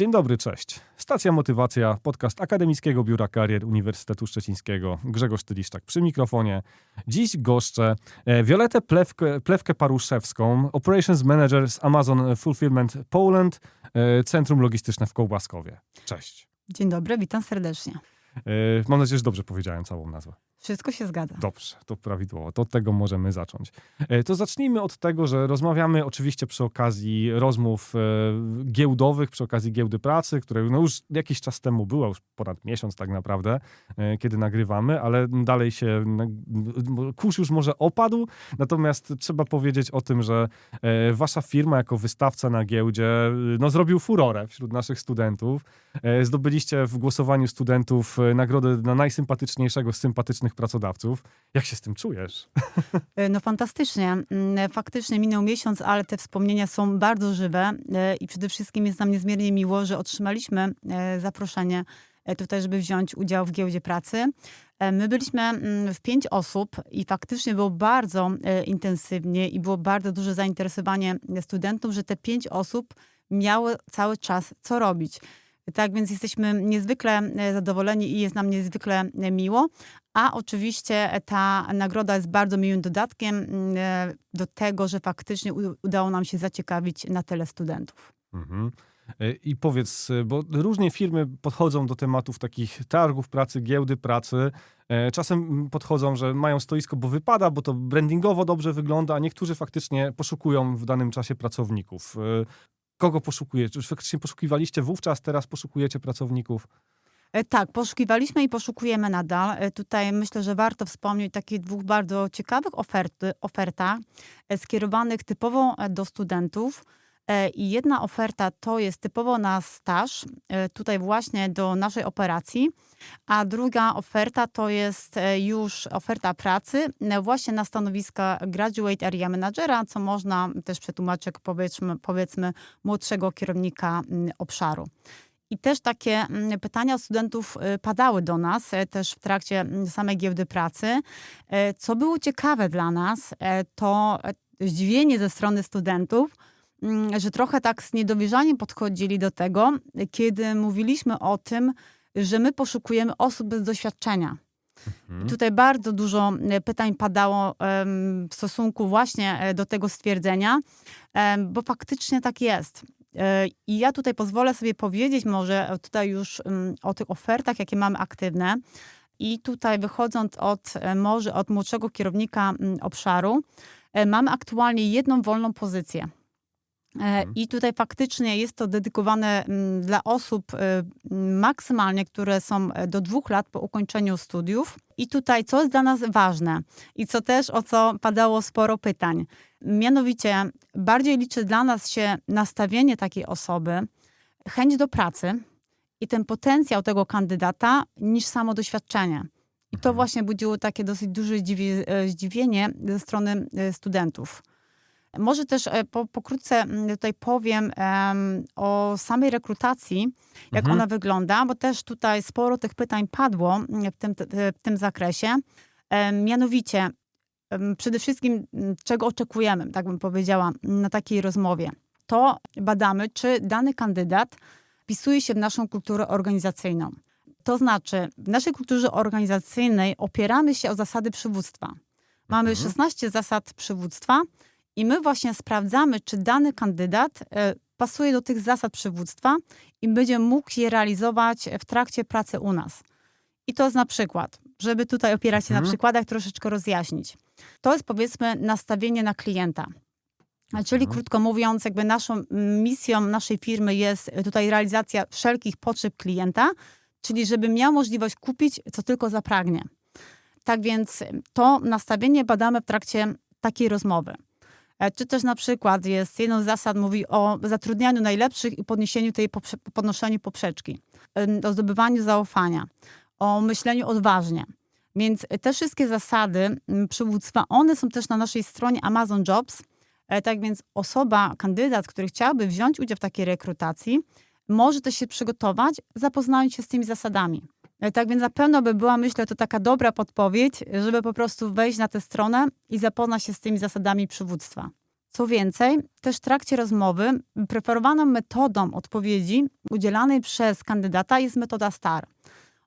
Dzień dobry, cześć. Stacja Motywacja, podcast Akademickiego Biura Karier Uniwersytetu Szczecińskiego. Grzegorz Tyliszczak przy mikrofonie. Dziś goszczę e, Violetę Plewkę, Plewkę Paruszewską, Operations Manager z Amazon Fulfillment Poland, e, Centrum Logistyczne w Kołbaskowie. Cześć. Dzień dobry, witam serdecznie. E, Mam nadzieję, że dobrze powiedziałem całą nazwę. Wszystko się zgadza. Dobrze, to prawidłowo. To od tego możemy zacząć. E, To zacznijmy od tego, że rozmawiamy oczywiście przy okazji rozmów e, giełdowych, przy okazji giełdy pracy, które no już jakiś czas temu była, już ponad miesiąc tak naprawdę, e, kiedy nagrywamy, ale dalej się m- kurz już może opadł, natomiast trzeba powiedzieć o tym, że wasza firma jako wystawca na giełdzie no, zrobił furorę wśród naszych studentów. Zdobyliście w głosowaniu studentów nagrodę na najsympatyczniejszego z sympatycznych pracodawców. Jak się z tym czujesz? E, No fantastycznie. Mm, Faktycznie minął miesiąc, ale te wspomnienia są bardzo żywe e, i przede wszystkim jest nam niezmiernie miło, że otrzymaliśmy e, zaproszenie e, tutaj, żeby wziąć udział w giełdzie pracy. E, My byliśmy mm, w pięć osób i faktycznie było bardzo e, intensywnie i było bardzo duże zainteresowanie studentów, że te pięć osób miało cały czas co robić. Tak więc jesteśmy niezwykle e, zadowoleni i jest nam niezwykle e, miło. A oczywiście ta nagroda jest bardzo miłym dodatkiem mm, e, do tego, że faktycznie udało nam się zaciekawić na tyle studentów. Mhm. E, I powiedz, e, bo różnie firmy podchodzą do tematów takich targów pracy, giełdy pracy. E, Czasem mm, podchodzą, że mają stoisko, bo wypada, bo to brandingowo dobrze wygląda, a niektórzy faktycznie poszukują w danym czasie pracowników. Kogo poszukujecie? Czy faktycznie poszukiwaliście wówczas, teraz poszukujecie pracowników? E, Tak, poszukiwaliśmy i poszukujemy nadal. E, Tutaj myślę, że warto wspomnieć o takich dwóch bardzo ciekawych oferty, ofertach e, skierowanych typowo do studentów. E, I jedna oferta to jest typowo na staż, e, tutaj właśnie do naszej operacji, a druga oferta to jest e, już oferta pracy właśnie na stanowiska Graduate Area Managera, co można też przetłumaczyć, powiedzmy, powiedzmy młodszego kierownika obszaru. I też takie pytania studentów padały do nas, też w trakcie samej giełdy pracy. Co było ciekawe dla nas, to zdziwienie ze strony studentów, że trochę tak z niedowierzaniem podchodzili do tego, kiedy mówiliśmy o tym, że my poszukujemy osób bez doświadczenia. Mhm. Tutaj bardzo dużo e, pytań padało w stosunku właśnie e, do tego stwierdzenia, bo faktycznie tak jest. E, I ja tutaj pozwolę sobie powiedzieć może tutaj już mm, o tych ofertach, jakie mamy aktywne. I tutaj wychodząc od może od młodszego kierownika mm, obszaru, mamy aktualnie jedną wolną pozycję. E, Mhm. I tutaj faktycznie jest to dedykowane mm, dla osób e, maksymalnie, które są e, do dwóch lat po ukończeniu studiów. I tutaj, co jest dla nas ważne i co też, o co padało sporo pytań. Mianowicie, bardziej liczy dla nas się nastawienie takiej osoby, chęć do pracy i ten potencjał tego kandydata niż samo doświadczenie. I to Mhm. właśnie budziło takie dosyć duże zdziwi- zdziwienie ze strony studentów. Może też e, po, pokrótce mm, tutaj powiem em, o samej rekrutacji, jak Mhm. ona wygląda, bo też tutaj sporo tych pytań padło mm, w tym, w tym zakresie. Em, Mianowicie, em, przede wszystkim, m, czego oczekujemy, tak bym powiedziała, na takiej rozmowie. To badamy, czy dany kandydat wpisuje się w naszą kulturę organizacyjną. To znaczy, w naszej kulturze organizacyjnej opieramy się o zasady przywództwa. Mamy Mhm. 16 zasad przywództwa i my właśnie sprawdzamy, czy dany kandydat e, pasuje do tych zasad przywództwa i będzie mógł je realizować w trakcie pracy u nas. I to jest na przykład, żeby tutaj opierać się Mhm. na przykładach, troszeczkę rozjaśnić. To jest powiedzmy nastawienie na klienta. Czyli Mhm. krótko mówiąc, jakby naszą misją naszej firmy jest tutaj realizacja wszelkich potrzeb klienta, czyli żeby miał możliwość kupić, co tylko zapragnie. Tak więc to nastawienie badamy w trakcie takiej rozmowy. E, Czy też na przykład jest, jedną z zasad mówi o zatrudnianiu najlepszych i podniesieniu tej poprze- podnoszeniu poprzeczki, o zdobywaniu zaufania, o myśleniu odważnie. Więc te wszystkie zasady przywództwa, one są też na naszej stronie Amazon Jobs. E, Tak więc osoba, kandydat, który chciałby wziąć udział w takiej rekrutacji, może też się przygotować, zapoznając się z tymi zasadami. E, Tak więc na pewno by była, myślę, to taka dobra podpowiedź, żeby po prostu wejść na tę stronę i zapoznać się z tymi zasadami przywództwa. Co więcej, też w trakcie rozmowy preferowaną metodą odpowiedzi udzielanej przez kandydata jest metoda STAR.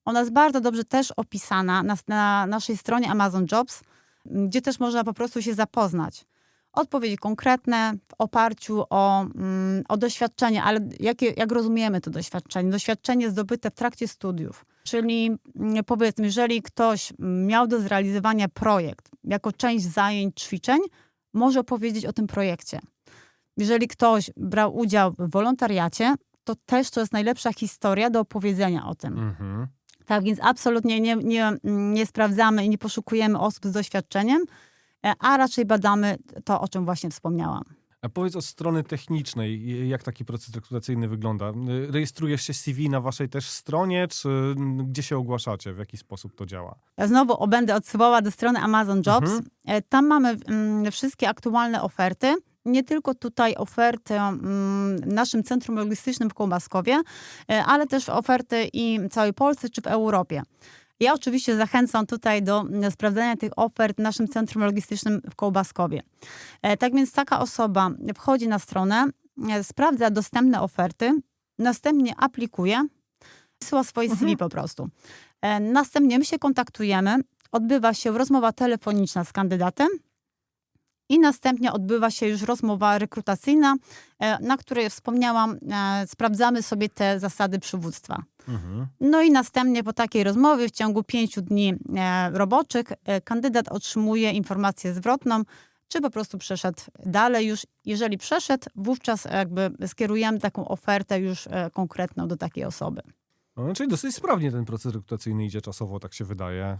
Ona jest bardzo dobrze też opisana na, na naszej stronie Amazon Jobs, gdzie też można po prostu się zapoznać. Odpowiedzi konkretne w oparciu o, mm, o doświadczenie, ale jakie, jak rozumiemy to doświadczenie? Doświadczenie zdobyte w trakcie studiów. Czyli mm, powiedzmy, jeżeli ktoś miał do zrealizowania projekt jako część zajęć, ćwiczeń, może opowiedzieć o tym projekcie. Jeżeli ktoś brał udział w wolontariacie, to też to jest najlepsza historia do opowiedzenia o tym. Mhm. Tak więc absolutnie nie, nie, nie sprawdzamy i nie poszukujemy osób z doświadczeniem, a raczej badamy to, o czym właśnie wspomniałam. A powiedz od strony technicznej, jak taki proces rekrutacyjny wygląda? Rejestrujesz się CV na waszej też stronie, czy gdzie się ogłaszacie? W jaki sposób to działa? Ja znowu o, będę odsyłała do strony Amazon Jobs. Mhm. E, Tam mamy mm, wszystkie aktualne oferty. Nie tylko tutaj oferty mm, w naszym centrum logistycznym w Kołbaskowie, e, ale też oferty i całej Polsce czy w Europie. Ja oczywiście zachęcam tutaj do mm, sprawdzenia tych ofert w naszym centrum logistycznym w Kołbaskowie. E, Tak więc taka osoba wchodzi na stronę, e, sprawdza dostępne oferty, następnie aplikuje, wysyła swoje CV po prostu. E, Następnie my się kontaktujemy, odbywa się rozmowa telefoniczna z kandydatem i następnie odbywa się już rozmowa rekrutacyjna, e, na której wspomniałam, e, sprawdzamy sobie te zasady przywództwa. Mhm. No i następnie po takiej rozmowie w ciągu pięciu dni e, roboczych kandydat otrzymuje informację zwrotną, czy po prostu przeszedł dalej już. Jeżeli przeszedł, wówczas jakby skierujemy taką ofertę już konkretną do takiej osoby. No, czyli dosyć sprawnie ten proces rekrutacyjny idzie czasowo, tak się wydaje.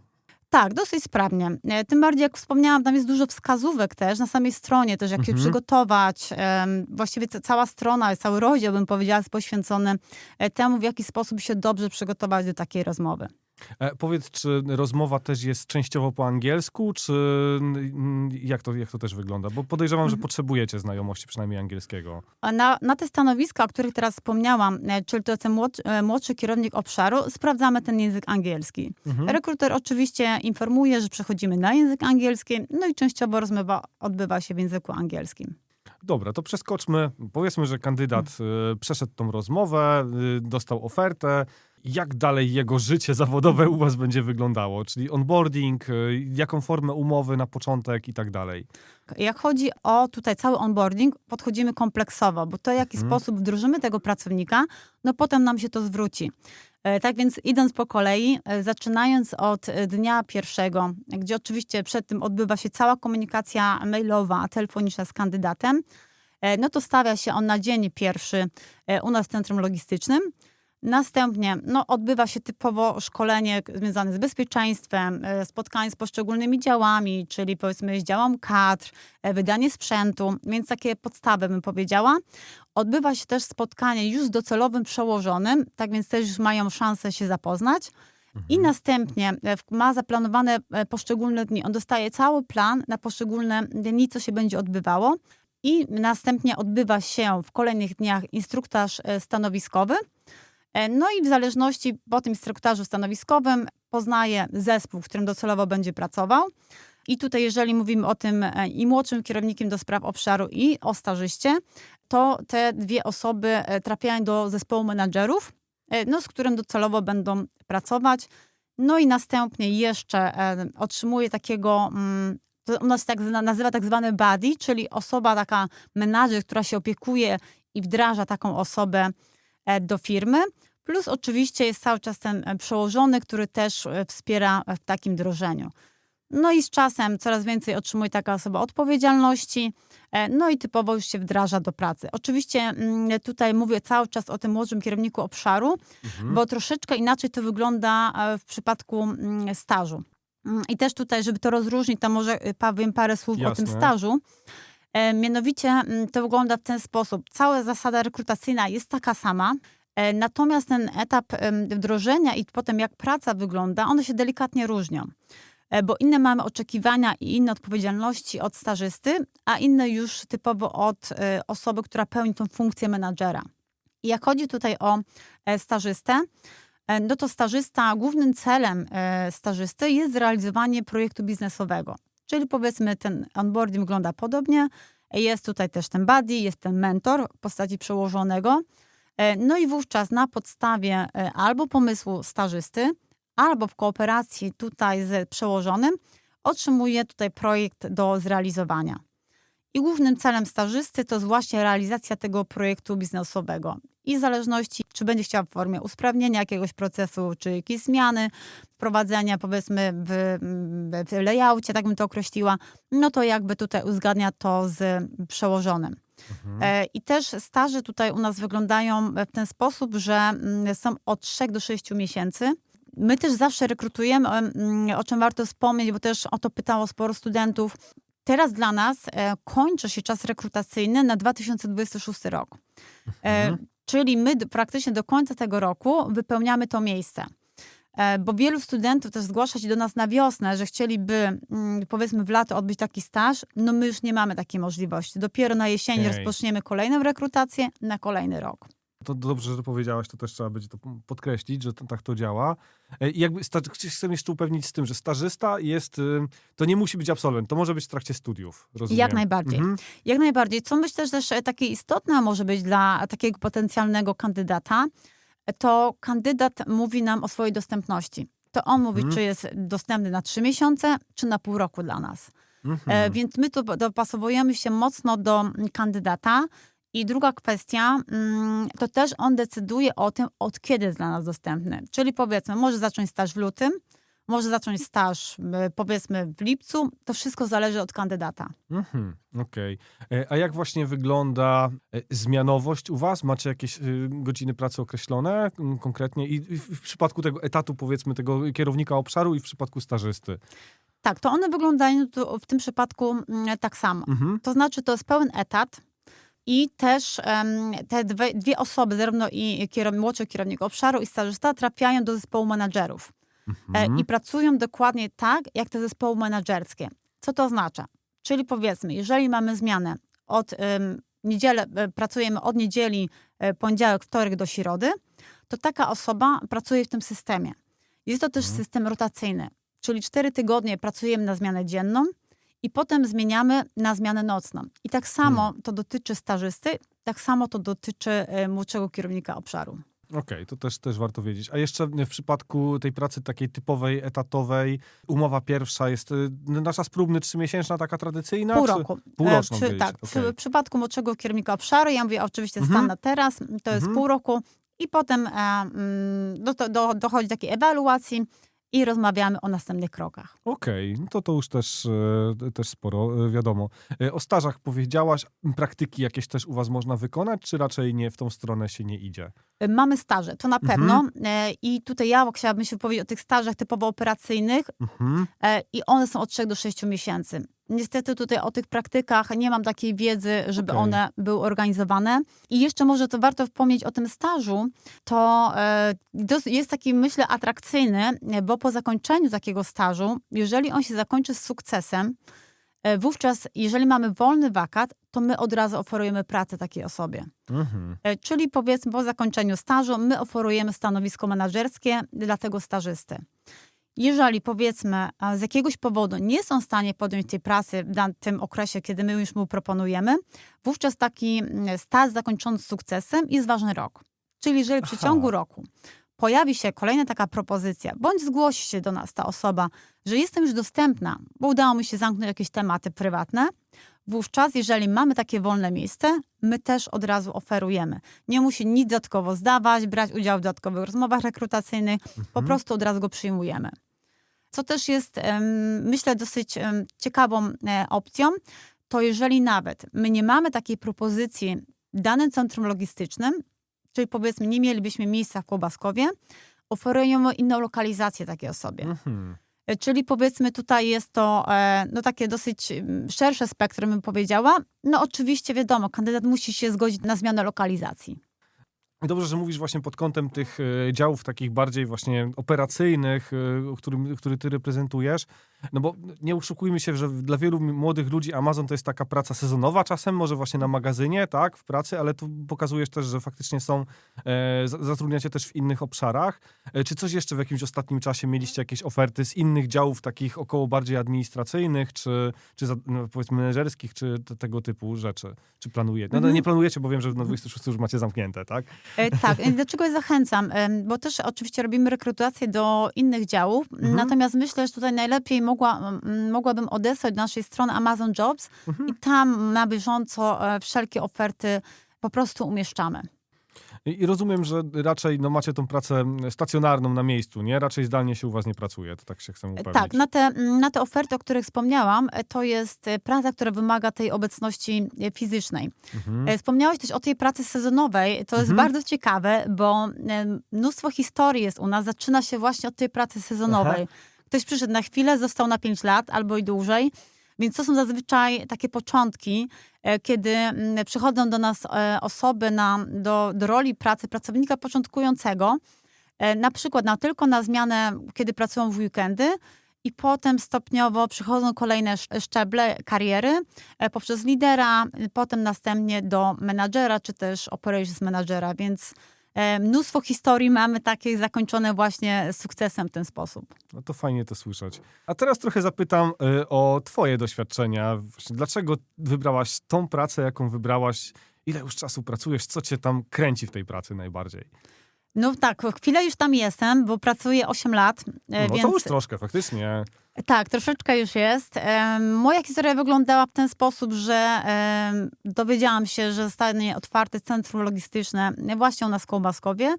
Tak, dosyć sprawnie. E, Tym bardziej, jak wspomniałam, tam jest dużo wskazówek też na samej stronie, też jak się Mhm. przygotować. Em, Właściwie ca- cała strona, cały rozdział, bym powiedziała, jest poświęcony e, temu, w jaki sposób się dobrze przygotować do takiej rozmowy. E, powiedz, czy rozmowa też jest częściowo po angielsku, czy mm, jak to, jak to też wygląda? Bo podejrzewam, że Mhm. potrzebujecie znajomości przynajmniej angielskiego. Na, na te stanowiska, o których teraz wspomniałam, e, czyli to ten młodszy, e, młodszy kierownik obszaru, sprawdzamy ten język angielski. Mhm. Rekruter oczywiście informuje, że przechodzimy na język angielski, no i częściowo rozmowa odbywa się w języku angielskim. Dobra, to przeskoczmy. Powiedzmy, że kandydat y, przeszedł tą rozmowę, y, dostał ofertę. Jak dalej jego życie zawodowe u was będzie wyglądało? Czyli onboarding, y, jaką formę umowy na początek i tak dalej. Jak chodzi o tutaj cały onboarding, podchodzimy kompleksowo, bo to, w jaki Mhm. sposób wdrożymy tego pracownika, no potem nam się to zwróci. E, Tak więc idąc po kolei, e, zaczynając od e, dnia pierwszego, gdzie oczywiście przed tym odbywa się cała komunikacja mailowa, telefoniczna z kandydatem, no to stawia się on na dzień pierwszy u nas w centrum logistycznym. Następnie no, odbywa się typowo szkolenie związane z bezpieczeństwem, e, spotkanie z poszczególnymi działami, czyli powiedzmy z działam kadr, e, wydanie sprzętu, więc takie podstawy bym powiedziała. Odbywa się też spotkanie już z docelowym przełożonym, tak więc też już mają szansę się zapoznać. I następnie e, ma zaplanowane poszczególne dni. On dostaje cały plan na poszczególne dni, co się będzie odbywało. I następnie odbywa się w kolejnych dniach instruktaż stanowiskowy. E, No i w zależności po tym instruktażu stanowiskowym poznaje zespół, w którym docelowo będzie pracował. I tutaj, jeżeli mówimy o tym e, i młodszym kierownikiem do spraw obszaru, i o stażyście, to te dwie osoby e, trafiają do zespołu menadżerów, no, z którym docelowo będą pracować. No i następnie jeszcze otrzymuje takiego, mm, u nas tak nazywa tak zwany buddy, czyli osoba taka menadżer, która się opiekuje i wdraża taką osobę do firmy. Plus oczywiście jest cały czas ten e, przełożony, który też e, wspiera w takim wdrożeniu. No i z czasem coraz więcej otrzymuje taka osoba odpowiedzialności, e, no i typowo już się wdraża do pracy. Oczywiście mm, tutaj mówię cały czas o tym młodszym kierowniku obszaru, Mhm. bo troszeczkę inaczej to wygląda w przypadku mm, stażu. Mm, I też tutaj, żeby to rozróżnić, to może powiem parę słów o tym Jasne. stażu. Mianowicie to wygląda w ten sposób. Cała zasada rekrutacyjna jest taka sama, natomiast ten etap wdrożenia i potem jak praca wygląda, one się delikatnie różnią. E, Bo inne mamy oczekiwania i inne odpowiedzialności od stażysty, a inne już typowo od e, osoby, która pełni tą funkcję menadżera. I jak chodzi tutaj o e, stażystę, e, no to stażysta, głównym celem e, stażysty jest zrealizowanie projektu biznesowego. Czyli powiedzmy ten onboarding wygląda podobnie. Jest tutaj też ten buddy, jest ten mentor w postaci przełożonego. E, No i wówczas na podstawie e, albo pomysłu stażysty, albo w kooperacji tutaj z przełożonym, otrzymuje tutaj projekt do zrealizowania. I głównym celem stażysty to jest właśnie realizacja tego projektu biznesowego. I w zależności, czy będzie chciał w formie usprawnienia jakiegoś procesu, czy jakieś zmiany, wprowadzenia powiedzmy w, w layoutie, tak bym to określiła, no to jakby tutaj uzgadnia to z przełożonym. Mhm. E, I też staże tutaj u nas wyglądają w ten sposób, że mm, są od 3 do 6 miesięcy. My też zawsze rekrutujemy, mm, o czym warto wspomnieć, bo też o to pytało sporo studentów. Teraz dla nas e, kończy się czas rekrutacyjny na 2026 rok. E, Mhm. Czyli my praktycznie do końca tego roku wypełniamy to miejsce. E, Bo wielu studentów też zgłasza się do nas na wiosnę, że chcieliby, mm, powiedzmy, w lato odbyć taki staż. No my już nie mamy takiej możliwości. Dopiero na jesieni Okej. rozpoczniemy kolejną rekrutację na kolejny rok. To dobrze, że powiedziałaś, to też trzeba będzie to podkreślić, że tak to działa. E, I jakby chcę jeszcze upewnić z tym, że stażysta jest, y, to nie musi być absolwent, to może być w trakcie studiów, rozumiem. Jak najbardziej. Mhm. Jak najbardziej. Co myślę, że też e, takie istotne może być dla takiego potencjalnego kandydata, e, to kandydat mówi nam o swojej dostępności. To on mówi, Mhm. czy jest dostępny na trzy miesiące, czy na pół roku dla nas. Mhm. Więc my tu dopasowujemy się mocno do mm, kandydata. I druga kwestia, mm, to też on decyduje o tym, od kiedy jest dla nas dostępny. Czyli powiedzmy, może zacząć staż w lutym, może zacząć staż y, powiedzmy w lipcu. To wszystko zależy od kandydata. Mhm, Okej. E, A jak właśnie wygląda e, zmianowość u was? Macie jakieś godziny pracy określone konkretnie? I w, przypadku tego etatu, powiedzmy, tego kierownika obszaru i w przypadku stażysty. Tak, to one wyglądają w tym przypadku mm, tak samo. Mhm. To znaczy, to jest pełen etat i też em, te dwie, dwie osoby, zarówno i kierow, młodszy kierownik obszaru i stażysta, trafiają do zespołu menadżerów. E, Mhm. I pracują dokładnie tak, jak te zespoły menedżerskie. Co to oznacza? Czyli powiedzmy, jeżeli mamy zmianę od em, niedzielę, e, pracujemy od niedzieli, e, poniedziałek, wtorek do środy, to taka osoba pracuje w tym systemie. Jest to też Mhm. system rotacyjny, czyli cztery tygodnie pracujemy na zmianę dzienną i potem zmieniamy na zmianę nocną. I tak samo to dotyczy stażysty, tak samo to dotyczy e, młodszego kierownika obszaru. Okej, to też, też warto wiedzieć. A jeszcze w przypadku tej pracy takiej typowej, etatowej, umowa pierwsza jest y, na czas próbny trzymiesięczna, taka tradycyjna? Pół czy- roku. Półroczną E, przy, powiedzieć, tak, w okej. przypadku młodszego kierownika obszaru, ja mówię oczywiście Mhm. stan na teraz, to jest Mhm. pół roku i potem e, mm, do, do, dochodzi do takiej ewaluacji i rozmawiamy o następnych krokach. Okej, no to to już też, e, też sporo e, wiadomo. E, O stażach powiedziałaś, praktyki jakieś też u was można wykonać, czy raczej nie w tą stronę się nie idzie? Mamy staże, to na Mhm. pewno. E, I tutaj ja chciałabym się powiedzieć o tych stażach typowo operacyjnych Mhm. i one są od 3 do 6 miesięcy. Niestety tutaj o tych praktykach nie mam takiej wiedzy, żeby Okej. one były organizowane. I jeszcze może to warto wspomnieć o tym stażu, to e, jest taki, myślę, atrakcyjny, e, bo po zakończeniu takiego stażu, jeżeli on się zakończy z sukcesem, e, wówczas, jeżeli mamy wolny wakat, to my od razu oferujemy pracę takiej osobie. Mhm. Czyli powiedzmy po zakończeniu stażu my oferujemy stanowisko menedżerskie dla tego stażysty. Jeżeli powiedzmy z jakiegoś powodu nie są w stanie podjąć tej pracy w tym okresie, kiedy my już mu proponujemy, wówczas taki mm, staż zakończony sukcesem jest ważny rok. Czyli jeżeli w Aha. przeciągu roku pojawi się kolejna taka propozycja, bądź zgłosi się do nas ta osoba, że jestem już dostępna, bo udało mi się zamknąć jakieś tematy prywatne, wówczas, jeżeli mamy takie wolne miejsce, my też od razu oferujemy. Nie musi nic dodatkowo zdawać, brać udział w dodatkowych rozmowach rekrutacyjnych, po Mhm. prostu od razu go przyjmujemy. Co też jest, myślę, dosyć ciekawą e, opcją, to jeżeli nawet my nie mamy takiej propozycji w danym centrum logistycznym, czyli powiedzmy nie mielibyśmy miejsca w Kołabaskowie, oferujemy inną lokalizację takiej osobie. Mhm. E, Czyli powiedzmy tutaj jest to e, no takie dosyć mm, szersze spektrum, bym powiedziała. No oczywiście wiadomo, kandydat musi się zgodzić na zmianę lokalizacji. Dobrze, że mówisz właśnie pod kątem tych e, działów takich bardziej właśnie operacyjnych, e, którym, który ty reprezentujesz. No bo nie oszukujmy się, że dla wielu młodych ludzi Amazon to jest taka praca sezonowa czasem, może właśnie na magazynie, tak, w pracy, ale tu pokazujesz też, że faktycznie są, e, za- zatrudniacie też w innych obszarach. E, czy coś jeszcze w jakimś ostatnim czasie mieliście jakieś oferty z innych działów takich około bardziej administracyjnych, czy, czy za, no, powiedzmy menedżerskich, czy te, tego typu rzeczy? Czy planujecie? No, no Mhm. nie planujecie, bo wiem, że na 26 już macie zamknięte, tak? E, Tak, e, dlaczego zachęcam? Em, Bo też oczywiście robimy rekrutację do innych działów, Mhm. natomiast myślę, że tutaj najlepiej mogła, mogłabym odesłać do naszej strony Amazon Jobs Mhm. i tam na bieżąco e, wszelkie oferty po prostu umieszczamy. I, rozumiem, że raczej no, macie tą pracę stacjonarną na miejscu, nie? Raczej zdalnie się u was nie pracuje, to tak się chcę E, upewnić. Tak, na te, na te oferty, o których wspomniałam, e, to jest e, praca, która wymaga tej obecności fizycznej. Mhm. Wspomniałeś też o tej pracy sezonowej. To jest Mhm. bardzo ciekawe, bo mnóstwo historii jest u nas. Zaczyna się właśnie od tej pracy sezonowej. Ktoś przyszedł na chwilę, został na 5 lat albo i dłużej. Więc to są zazwyczaj takie początki, e, kiedy mm, przychodzą do nas e, osoby na, do, do roli pracy pracownika początkującego, e, na przykład na, tylko na zmianę, kiedy pracują w weekendy, i potem stopniowo przychodzą kolejne sz- szczeble kariery poprzez lidera, potem następnie do menadżera, czy też operations managera, więc mnóstwo historii mamy takich zakończone właśnie sukcesem w ten sposób. No to fajnie to słyszeć. A teraz trochę zapytam y, o twoje doświadczenia. Właśnie dlaczego wybrałaś tą pracę, jaką wybrałaś? Ile już czasu pracujesz? Co cię tam kręci w tej pracy najbardziej? No tak, chwilę już tam jestem, bo pracuję 8 lat, e, No więc to już troszkę, faktycznie. tak, troszeczkę już jest. Em, Moja historia wyglądała w ten sposób, że em, dowiedziałam się, że zostanie otwarte centrum logistyczne właśnie u nas w Kołbaskowie.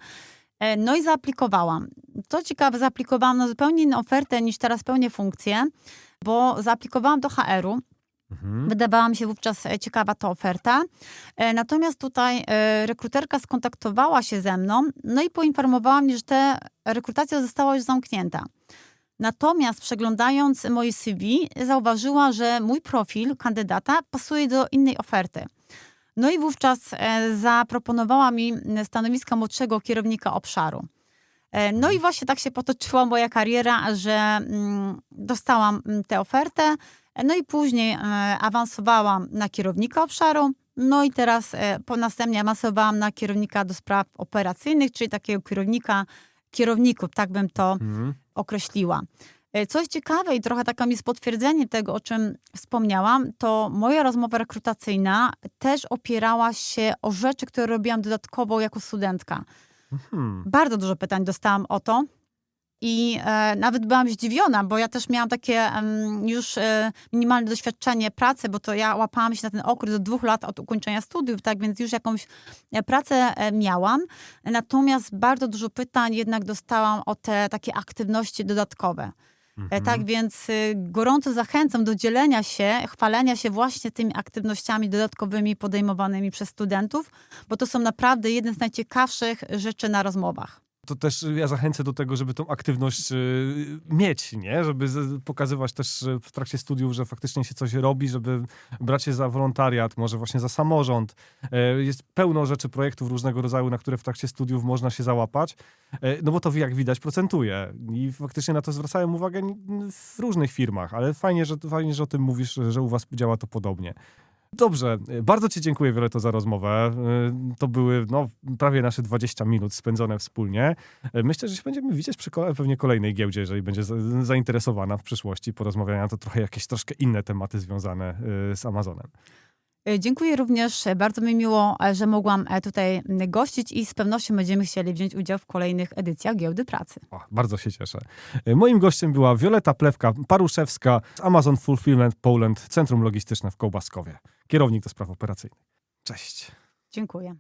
E, No i zaaplikowałam. Co ciekawe, zaaplikowałam na zupełnie inną ofertę niż teraz pełnię funkcję, bo zaaplikowałam do HR-u. Mhm. Wydawała mi się wówczas e, ciekawa ta oferta. E, Natomiast tutaj e, rekruterka skontaktowała się ze mną, no i poinformowała mnie, że ta rekrutacja została już zamknięta. Natomiast przeglądając moje CV, zauważyła, że mój profil kandydata pasuje do innej oferty. No i wówczas zaproponowała mi stanowisko młodszego kierownika obszaru. No i właśnie tak się potoczyła moja kariera, że mm, dostałam mm, tę ofertę. No i później e, awansowałam na kierownika obszaru. No i teraz e, po następnie awansowałam na kierownika do spraw operacyjnych, czyli takiego kierownika kierowników, tak bym to Mhm. określiła. E, Coś ciekawe i trochę takim jest potwierdzeniem tego, o czym wspomniałam, to moja rozmowa rekrutacyjna też opierała się o rzeczy, które robiłam dodatkowo jako studentka. Mhm. Bardzo dużo pytań dostałam o to. I e, nawet byłam zdziwiona, bo ja też miałam takie em, już e, minimalne doświadczenie pracy, bo to ja łapałam się na ten okres do dwóch lat od ukończenia studiów, tak więc już jakąś e, pracę e, miałam. Natomiast bardzo dużo pytań jednak dostałam o te takie aktywności dodatkowe. E, Mhm. Tak więc y, gorąco zachęcam do dzielenia się, chwalenia się właśnie tymi aktywnościami dodatkowymi podejmowanymi przez studentów, bo to są naprawdę jedne z najciekawszych rzeczy na rozmowach. To też ja zachęcę do tego, żeby tą aktywność y, mieć, nie? Żeby pokazywać też w trakcie studiów, że faktycznie się coś robi, żeby brać się za wolontariat, może właśnie za samorząd. E, Jest pełno rzeczy, projektów różnego rodzaju, na które w trakcie studiów można się załapać, E, no bo to jak widać procentuje i faktycznie na to zwracają uwagę w różnych firmach, ale fajnie, że, fajnie, że o tym mówisz, że u was działa to podobnie. Dobrze, bardzo Ci dziękuję Wioleto za rozmowę. E, To były no, prawie nasze 20 minut spędzone wspólnie. E, Myślę, że się będziemy widzieć przy pewnie kolejnej giełdzie, jeżeli będzie za- zainteresowana w przyszłości porozmawiania to trochę jakieś troszkę inne tematy związane e, z Amazonem. Y, Dziękuję również. Bardzo mi miło, e, że mogłam e, tutaj gościć i z pewnością będziemy chcieli wziąć udział w kolejnych edycjach Giełdy Pracy. O, bardzo się cieszę. Moim gościem była Wioleta Plewka-Paruszewska z Amazon Fulfillment Poland, Centrum Logistyczne w Kołbaskowie. Kierownik do spraw operacyjnych. Cześć. Dziękuję.